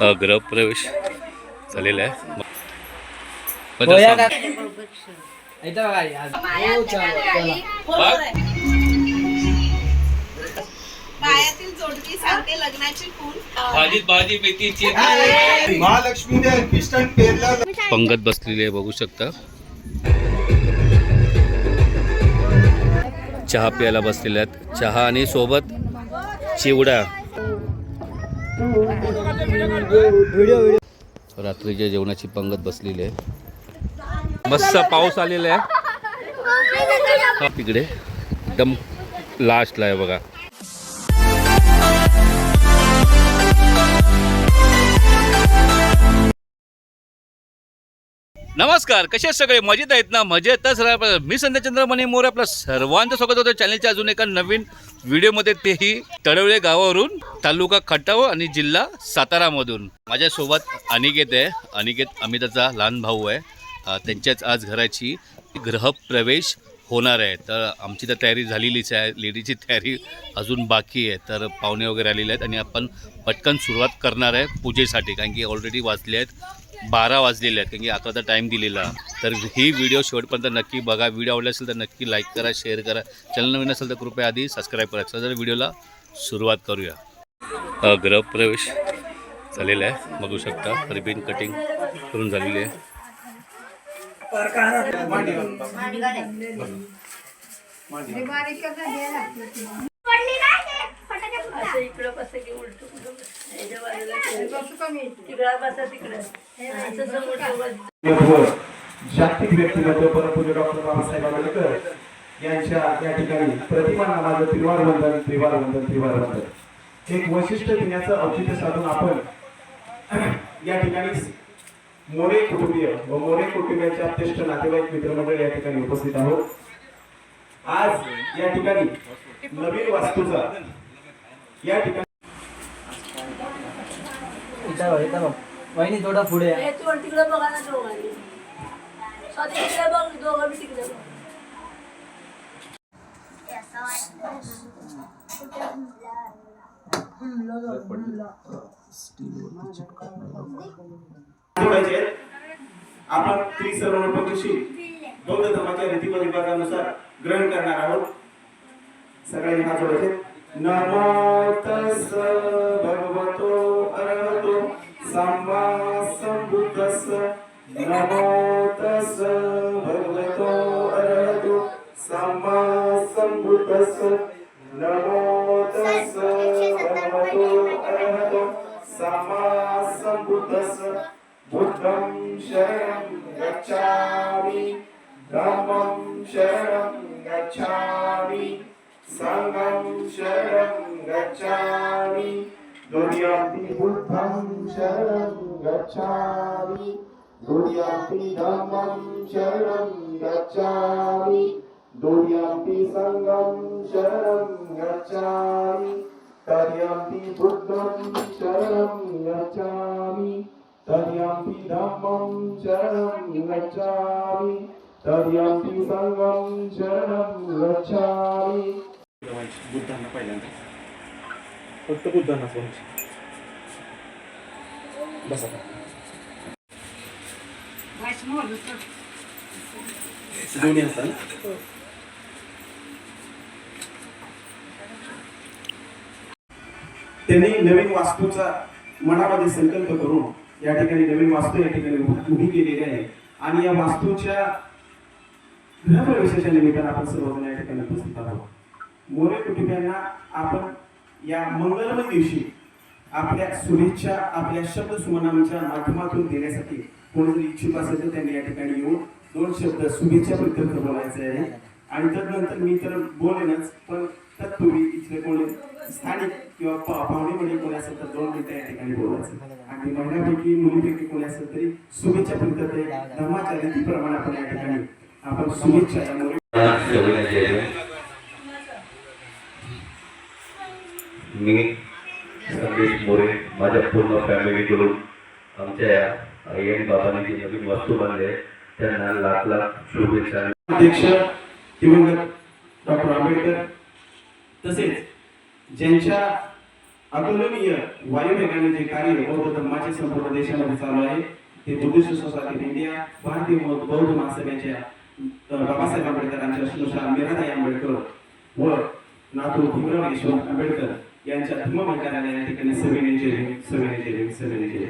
अ, गृहप्रवेश झालेला आहे. पायातील लग्नाची पंगत बसलेली आहे बघू शकता. चहा प्यायला बसलेल्या आहेत. चहा आणि सोबत चिवडा. रात्रीच्या जेवणाची पंगत बसलेली आहे. मस्त पाऊस आलेला आहे. तिकडे एकदम लास्टला आहे बघा. नमस्कार कसे आहेत सगळे? मजेत आहेत ना? मजेतच राहा मी संध्या चंद्रमणी मोरे आपलं सर्वांचं स्वागत होतं चॅनलच्या अजून एका नवीन व्हिडिओमध्ये. तेही तळवळे गावावरून तालुका खटाव आणि जिल्हा सातारामधून. माझ्यासोबत अनिकेत आहे. अनिकेत अमिताचा लहान भाऊ आहे. त्यांच्याच आज घराची गृहप्रवेश होणार आहे. तर आमची तर तयारी झालेलीच आहे. लेडीची तयारी अजून बाकी आहे. तर पाहुणे वगैरे आलेले आहेत आणि आपण पटकन सुरुवात करणार आहे पूजेसाठी कारण की ऑलरेडी वाचले आहेत. बारा वाजलेले आहेत कारण की अकराचा टाईम दिलेला. तर ही व्हिडिओ शेवटपर्यंत नक्की बघा. व्हिडिओ आवडला असेल तर नक्की लाईक करा शेअर करा. चॅनल नवीन असेल तर कृपया आधी सबस्क्राईब करा. चला तर व्हिडिओला सुरुवात करूया. अ, गृहप्रवेश झालेला आहे. बघू शकता. रिबिन कटिंग करून झालेली आहे. जागतिक व्यक्तिमत्व परमपूज्य डॉक्टर बाबासाहेब आंबेडकर यांच्या या ठिकाणी प्रतिमा नामाचं त्रिवार वंदन त्रिवार वंदन त्रिवार वंदन एक वैशिष्ट्य देण्याचं औचित्य साधून आपण या ठिकाणी मोरे कुटुंबीय व मोरे कुटुंबियांचे अत्यष्ट नातेवाईक मित्रमंडळ या ठिकाणी उपस्थित आहोत. आज या ठिकाणी नवीन वास्तूचा या ठिकाणी इथं बघ इथं बघ वहिनी थोडं पुढे या. तिकडे बघा ना दोघांनी स्वतः तिकडे बघ दोघं बी तिकडे बघ जोडायचे आहेत. आपण बौद्ध धर्माच्या ग्रहण करणार आहोत सगळ्यांनी हात जोडायचे नमो तस भगवतो नमो तस भगवतो अरहतो सम्मा संबुद्धस्स नमो तस भगवतो अरहतो सम्मा संबुद्धस्स बुद्धं शरणं गच्छामि धम्मं शरणं गच्छामि सङ्गं शरणं गच्छामि दुर्यापि बुद्धं शरणं गच्छामि दुर्यापि धम्मं शरणं गच्छामि. दुर्यापि संघं शरणं गच्छामि. तर्यापि बुद्धं शरणं गच्छामि. तर्यापि धम्मं शरणं गच्छामि. तर्यापि संघं शरणं गच्छामि. बुद्धांना पहिल्यांदा. फक्त बुद्धांना फोन. बस. आता दोन्ही असतात त्यांनी नवीन वास्तूचा मनामध्ये संकल्प करून या ठिकाणी नवीन वास्तू या ठिकाणी उभी- केलेली आहे. आणि या वास्तूच्या गृहप्रवेशाच्या निमित्तानं आपण सर्वजण या ठिकाणी उपस्थित आहोत. मोरे कुटुंबियांना आपण या मंगलमय दिवशी आपल्या शुभेच्छा आपल्या शब्द सुमनांच्या माध्यमातून देण्यासाठी कोणी जर इच्छुक असेल तर त्यांनी या ठिकाणी येऊन दोन शब्द शुभेच्छा प्रित्यर्थ बोलायचे आहे. आणि तदनंतर मी तर बोलेनच पण तत्पूर्वी इथले कोणी स्थानिक किंवा पाहुणे म्हणजे कोणी असेल तर दोन मिनिटं या ठिकाणी बोलायचं. आणि महिन्यापैकी मुलीपैकी कोणी असेल तरी शुभेच्छा पद्धत धर्माच्या रीतीप्रमाणे आपण या ठिकाणी आपण शुभेच्छा मी संदेश मोरे माझ्या पूर्ण फॅमिलीकडून आमच्या या आई बाबांनी जी नवीन वस्तू बांधली त्यांना लाख लाख शुभेच्छा. अध्यक्ष दिवंगत डॉक्टर आंबेडकर तसेच ज्यांच्या अतुलनीय वायुवेगाने जे कार्य बौद्ध धर्माचे संपूर्ण देशामध्ये चालू आहे. ते बुद्धिस्ट सोसायटी ऑफ इंडिया भारतीय बौद्ध महासभेच्या बाबासाहेब आंबेडकरांच्या श्लोषा मीराबाई आंबेडकर व नातू भीमराव यशवंत आंबेडकर यांच्या धर्ममय कार्यालय या ठिकाणी सविनय जय सविनय जय सविनय जय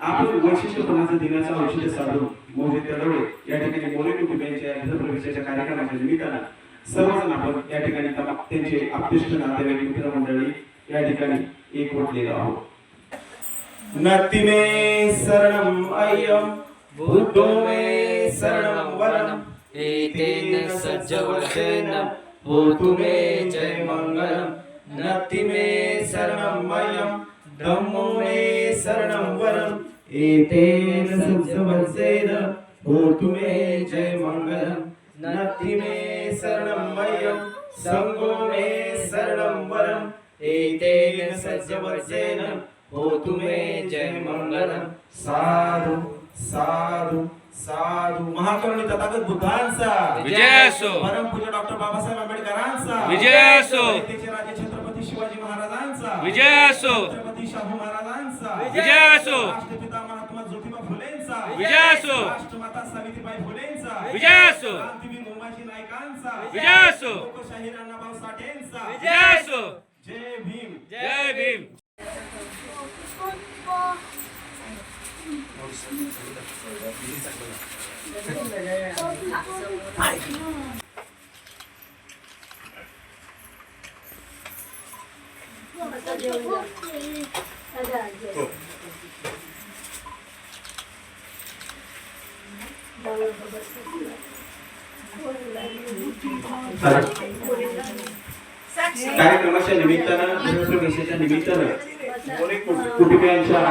आपण वैशिष्ट्यपणाचं दिनाचं औषध साधून मोहित तडवळे या ठिकाणी मोरे कुटुंबियांच्या गृहप्रवेशाच्या कार्यक्रमाच्या निमित्तानं सर्वजण आपण या ठिकाणी त्यांचे आप्तेष्ट नातेवाईक मित्रमंडळी या ठिकाणी एकवटलेलो आहोत. नतिमे शरणम अय्यम बुद्धो मे शरणम वरम एतेन सज्जवचन होतु मे जय मंगलम। नतिमे शरणम अय्यम धम्मो मे शरणम वरम। एतेन सज्जवचन होतु मे जय मंगलम नति मे शरणम अय्यम संगो मे शरणम वरम एतेन सज्जवचन होतु मे जय मंगलम साधु साधु साधु महाकरुणी तथागत बुद्धांचा विजय असो. परमपूज्य डॉक्टर बाबासाहेब आंबेडकरांचा विजय असो. राजे छत्रपती शिवाजी महाराजांचा विजय असो. छत्रपती शाहू महाराजांचा विजय असो. राष्ट्रपिता फुलेंचा विजय असो. राष्ट्रमाता सावित्रीबाई फुलेंचा विजय असो. क्रांतीवीर मुंबाजी नायकांचा विजय असो. लोकशाहीर अण्णाभाऊ साठेंचा विजय असो जय भीम जय भीम कार्यक्रमाच्या निमित्तानं गृहप्रवेशाच्या निमित्तानं मोरे कुट-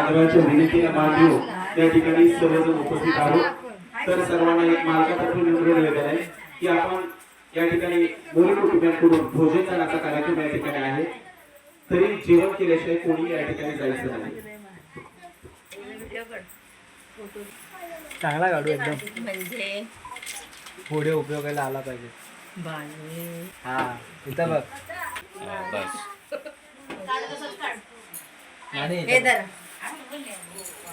आदराच्या विनंतीला मान देऊ त्या ठिकाणी सर्वजण उपस्थित आहोत. तर सर्वांना एक मार्गातर्फे निवडून निवेदन आहे की आपण या ठिकाणी मोरे कुटुंबियांकडून भोजन दानाचा कार्यक्रम या ठिकाणी आहे. तरी जेवण केल्याशिवाय कोणी या ठिकाणी जायचं नाही. चांगला काढू एकदम. म्हणजे? पुढे उपयोगाला आला पाहिजे. हा इथं बघ. बस. आणि.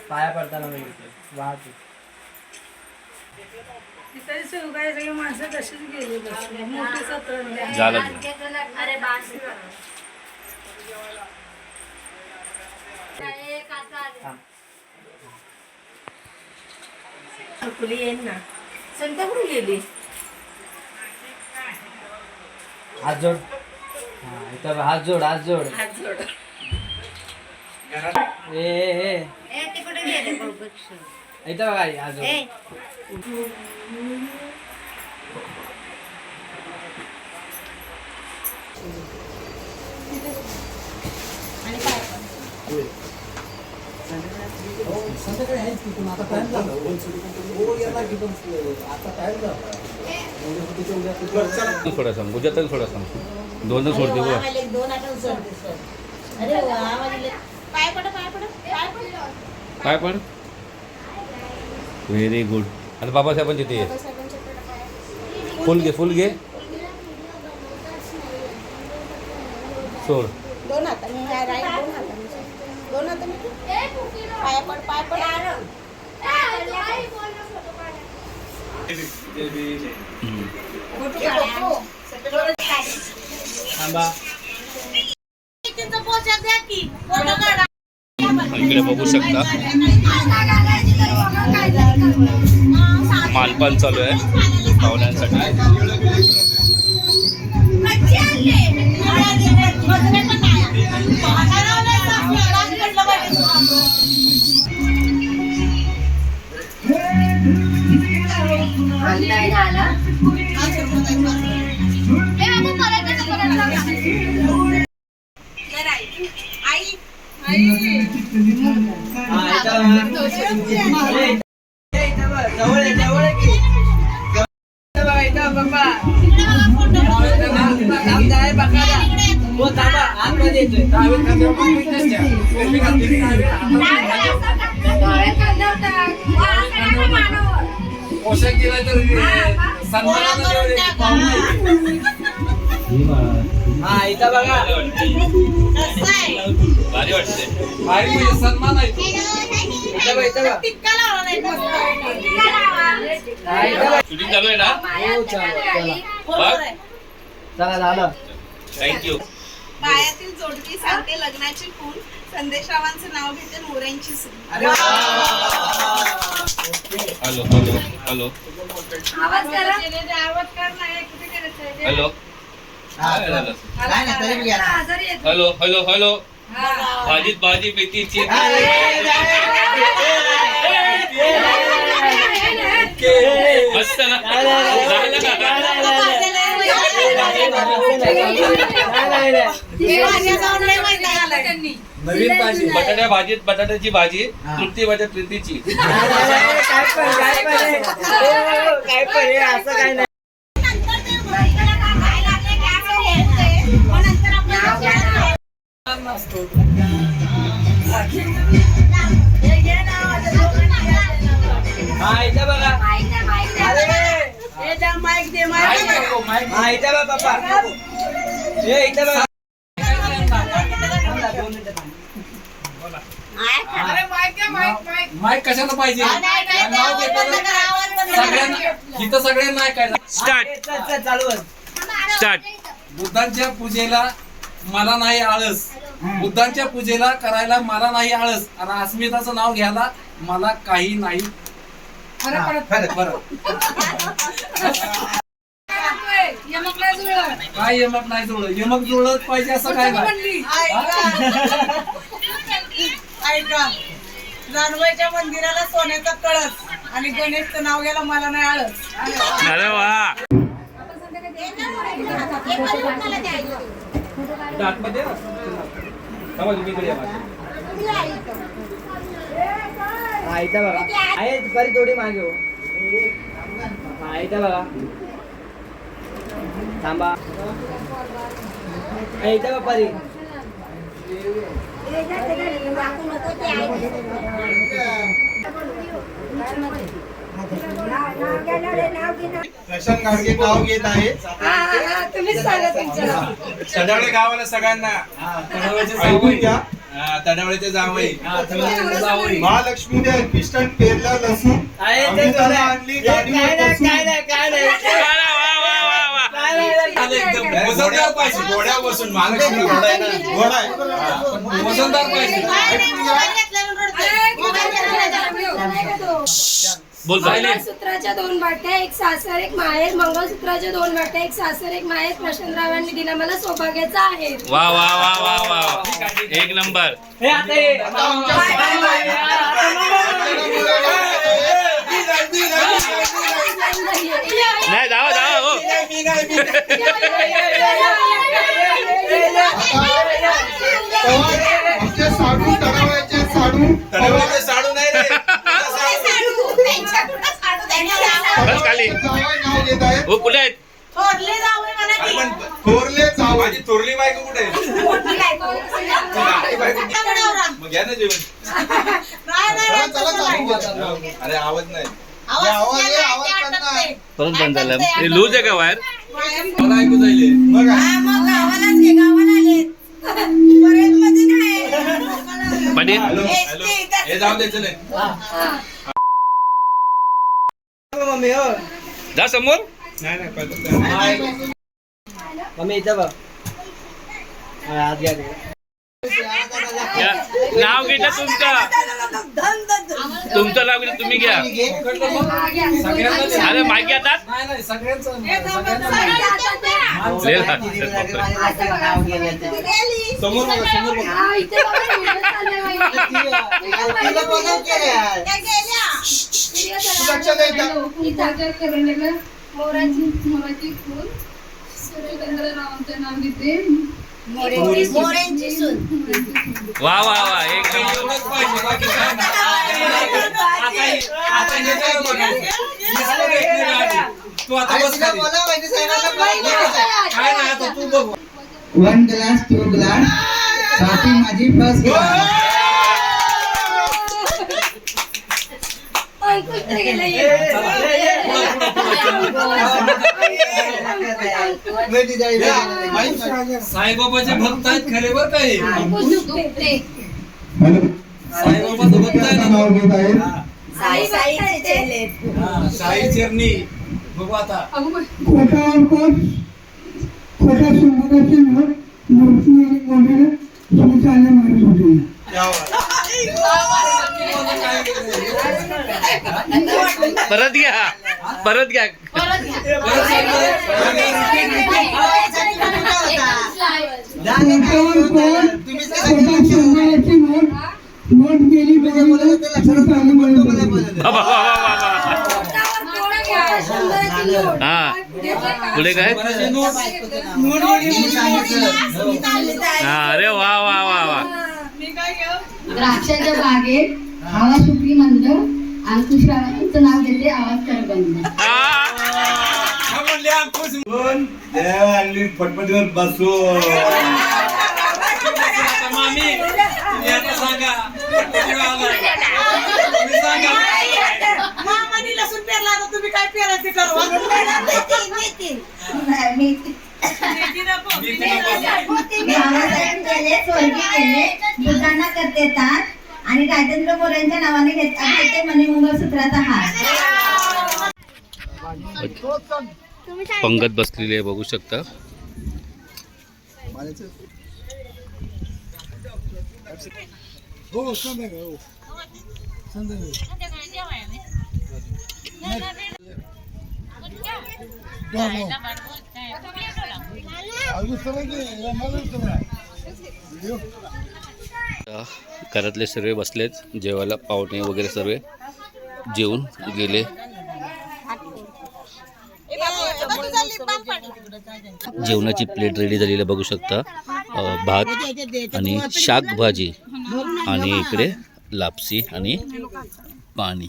पाया पडताना बघितलं. वाहतूक. माणसं तशीच गेली मोठी सत्र झालं. अरे बास. खुली येईन ना. कुठे गेली? हात जोड. हा इथं हात जोड हात जोड. हात जोड. ए ए ए. ते कुठे गेले? हात जोड थोडा सांग गुजरात थोडा सांग. दोन सोडते दोन आठवण सोडते सर अरे वा आवाज पाय पड पाय पड पाय पड काय पण? व्हेरी गुड आता बाबासाहेबांची ते. फुल घे फुल घे. सोड. दोन हाताने ह्या राईट दोन हाताने. दोन हाताने पाय पड पाय पड. थांबा. इकडे बघू शकता. मालपान चालू आहे पाहुण्यांसाठी. आई आई. बघ. ए, इथं बघ, हो, इथं बघा. भारी वाटते भारी म्हणजे सन्मान आहे तो. इथं बघ, इथं बघ. टिक्का लावला नाही मस्त. हा, इथं बघ. शूटिंग चालू आहे ना? हो, चला, झालं. थँक्यू पायातील जोडपी सांगते लग्नाची फूल. संदेशरावांचं नाव घेते मोऱ्यांची सून अरे वा. Hello hello hello. आवाज करा. आवाज कर नाही कुठे करायचं हॅलो. हॅलो हॅलो हॅलो भाजीत भाजी मेथीची मस्त ना. नवीन पाहिजे बटाट्या भाजीत बटाट्याची भाजी हा. तृप्ती भाज्या प्रीतीची काय पण काय पण. हो, काय असं काय नाही बघा माहीत बघा पप्पा हे इथं बघा. नको. माहीत कशाला पाहिजे सगळ्यांना इथं सगळ्यांना ऐकायला स्टार्ट. स्टार्ट बुद्धांच्या पूजेला मला नाही आळस. बुद्धांच्या पूजेला करायला मला नाही आळस. आणि अस्मिताचं नाव घ्यायला मला काही नाही. खरं. बरं काय यमक नाही जुळलं? यमक जुळत पाहिजे असं काय ऐका जानवाईच्या मंदिराला सोन्याचा कळस आणि गणेशचं नाव घ्यायला मला नाही आळस. अरे वा. आतमध्ये ये ना. थांबा, तुम्ही इकडे या माझ्या. हा इथं बघा आहे परी थोडी मागे हो हा इथं बघा थांबा हा, इथं बघा परी प्रशांत गाडगे नाव घेत आहे. तडावळे गावाला सगळ्यांना. ऐकून. घ्या. जावई. तडवळ्याचे जावई. महालक्ष्मीने पिस्टन पेरला लसूण. आणली वजनदार पाहिजे घोड्या बसून. महालक्ष्मी घोडा आहे ना? घोडा आहे. पाहिजे बोल. मंगळसूत्राच्या दोन वाट्या एक सासर एक माहेर मंगळसूत्राच्या दोन वाट्या एक सासर एक माहेर प्रशांतरावांनी दिला मला सौभाग्याचा आहे वा वा वा वा वा एक नंबर हे आता हे नाही जावा जावा हो साडू साडू तडावळ्याचे साडू नाही रे आहेत हो कुठे आहेत? थोरले की. पण थोरले बायको कुठे मग घ्या ना जेवण. नाही, नाही, नाही, चला तसं नाही. चालू करा. अरे आवाज नाही. नाही, आहे, नाही. परत बंद झालं. हे लूज आहे का वायर मला ऐकू जाईल हा, मग आले. नाही. पाटील हॅलो. हॅलो हे जाऊ दे चले. मम्मी हो जा समोर. नाही नाही पहिलं मम्मी इथं बघ. घ्या नाव घेतलं तुमचं. तुमचं नाव घेतलं तुम्ही घ्या. अरे मागे येतात. समोर हा, मोराची मोराची सूर्यचंद्र रावांचं नाव घेते सून. वा वा वा एक. तू आता बस. काय तू बघ वन ग्लास टू ग्लास माझी फर्स्ट क्लास ऐकून तर गेलं हे. मेहंदी जाळी, मेहंदी जाळी. साईबाबाचे भक्त आहेत खरे बर काही ऐकून दुखते. हॅलो साईबाबा सोबत आहे ना नाव घेत आहेत साई चरणी बघू आता खोटावर खोटा मूर्ती आणि मारत होते. परत घ्या परत घ्या खोटावर कोट खोटा संबंधाची नोट नोट गेली बाजूला सुविचारले मारत होते वा, वा, वा, वा, वा, वा. हा पुढे काय हा अरे वा वा वा वा द्राक्षाच्या बागेत हवा सुटली मंद अंकुशरावांचं नाव घेते आवाज कर बंद फटफटीवर बसू आता मामी तुम्ही आता सांगा. किती वेळ आलाय? तुम्ही सांगा. मामानी लसूण पेरला आता तुम्ही काय पेरायचे ठरवा मेथी नको. दुकाना करते ताट आणि राजेंद्र मोरेंच्या नावाने घेत- घेते म्हणे मंगळसूत्राचा हार पंगत बसलेली आहे बघू शकता आता घरातले सर्व बसलेत जेवायला पाहुणे वगैरे सर्व. जेवून गेले. जेवणाची प्लेट रेडी झालेली बघू शकता. भात आणि शाक भाजी आणि इकडे लापसी आणि पाणी.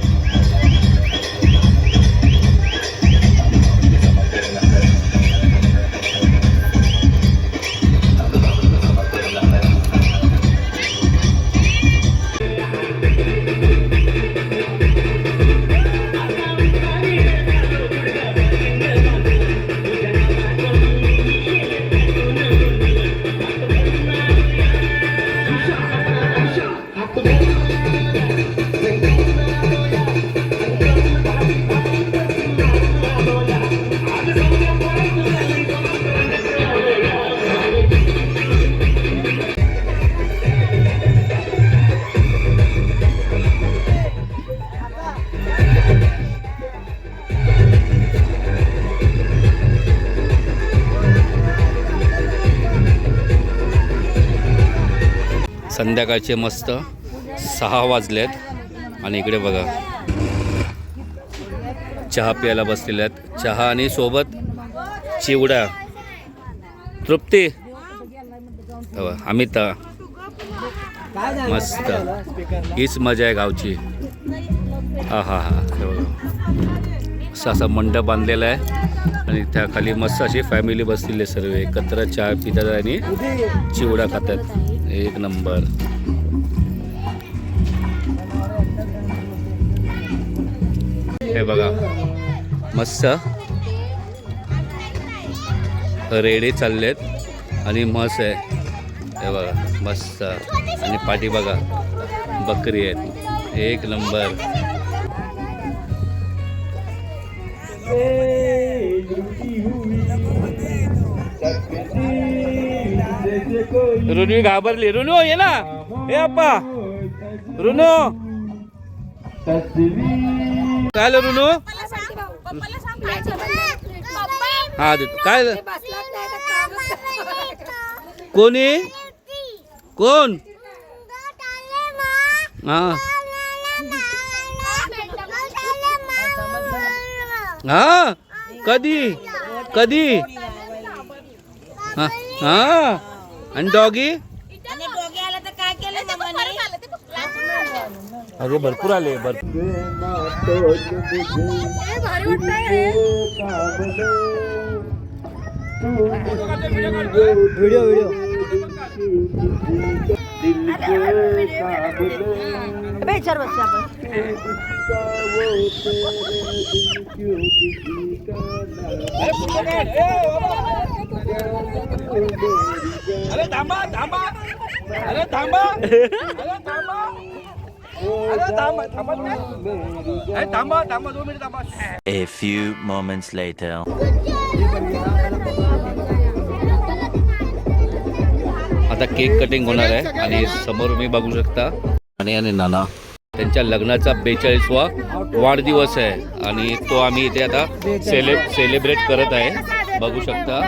संध्याकाळचे मस्त सहा वाजलेत. आणि इकडे बघा. चहा प्यायला बसलेले आहेत. चहा आणि सोबत चिवडा. तृप्ती. अमिता. मस्त. हीच मजा आहे गावची. हा हा हा. असं असा मंडप बांधलेला आहे. आणि त्या खाली मस्त अशी फॅमिली बसलेली आहे सर्व. एकत्र चहा पितात आणि चिवडा खातात. एक नंबर. हे बघा. मस्त. रेडे चाललेत आणि म्हस आहे. हे बघा मस्त. आणि पाठी बघा बकरी आहेत. एक नंबर. रुनू घाबरली. रुनू ये ना. हे अप्पा. रुनू. काय रुनू? हा देतो काय कोणी? कोण? हा. हा? कधी? कधी? हा? हा? आणि डॉगी? अरे भरपूर आले भरपूर व्हिडिओ व्हिडिओ. अरे थांबा थांबा. अरे थांबा. अरे थांबा. अरे थांबा थांबा तुम्ही. अरे थांबा थांबा दोन मिनिट थांबा. A few moments later. आता केक कटिंग होणार आहे आणि समोर मी बघू शकता. आणि आणि नाना त्यांच्या लग्नाचा बेचाळीसवा वाढदिवस आहे आणि तो आम्ही इथे आता सेले सेलिब्रेट करत आहे. बघू शकता.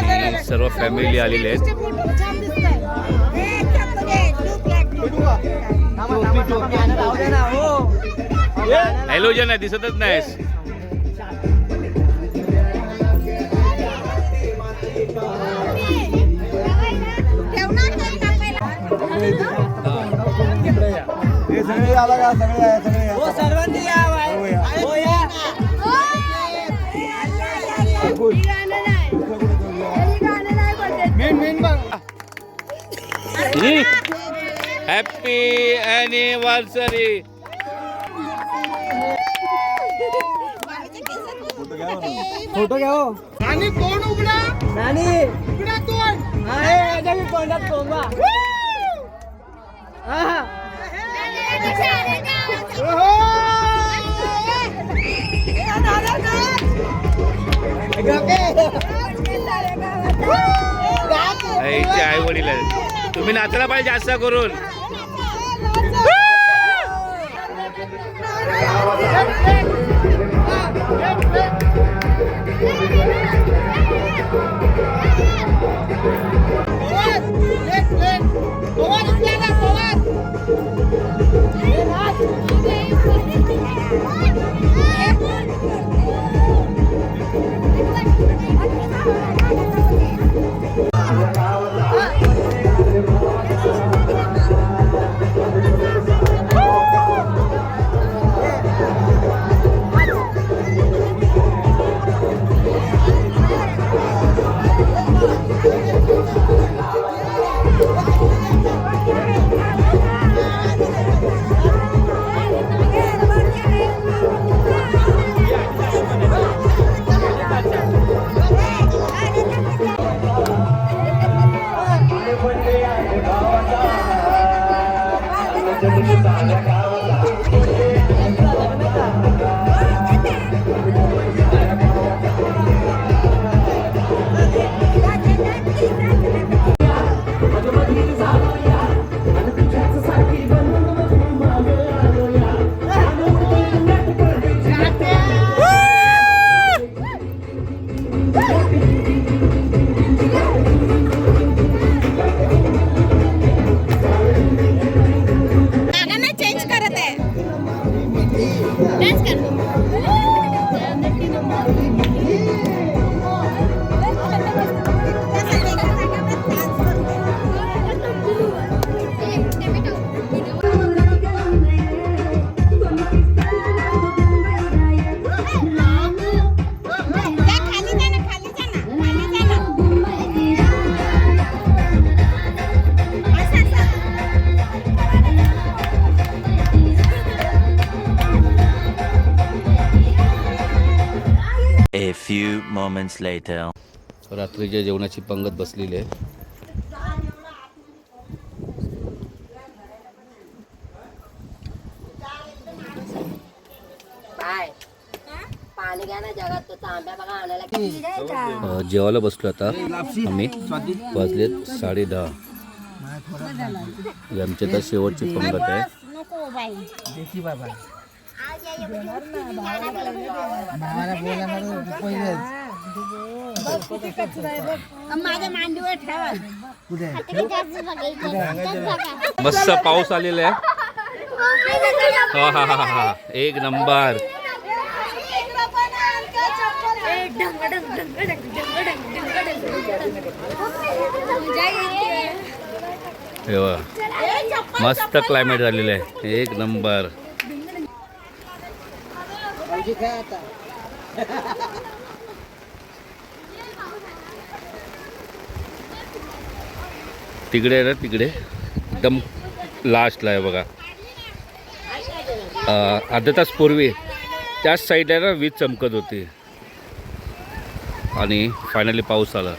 आणि सर्व फॅमिली आलेले आहेत. हॅलोजन आहे दिसतच नाहीस सर्वांनी हॅपी अॅनिव्हर्सरी फोटो घ्या हो. आणि कोण उघडा? नानी. उघडा आहे याच्या मी तोंडात कोंबा आई वडील आहेत तुम्ही नाचायला पाहिजे जास्त करून. todo mundo tá cara. Moments later. रात्रीच्या जेवणाची पंगत बसलेली आहे. जेवायला बसलो आता आम्ही. वाजलेत साडे दहा. ही आमची आता शेवटची पंगत आहे. नको बाई. देखी बाबा. माझ्या मांडीवर ठेवा. मस्त पाऊस आलेला आहे. हा हा हा हा. एक नंबर. हे. मस्त क्लायमेट झालेलं आहे. एक नंबर. तिकडे आहे ना तिकडे. एकदम लास्टला आहे बघा. अर्धा तास पूर्वी त्याच साईडला ना वीज चमकत होती. आणि फायनली पाऊस आला.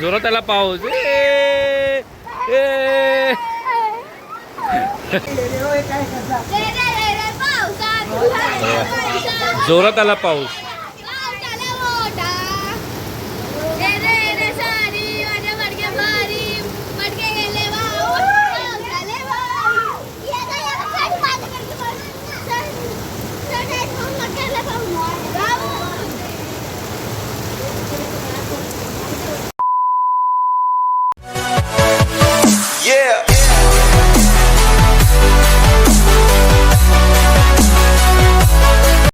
जोरात आला पाऊस. ए. जोरात आला पाऊस.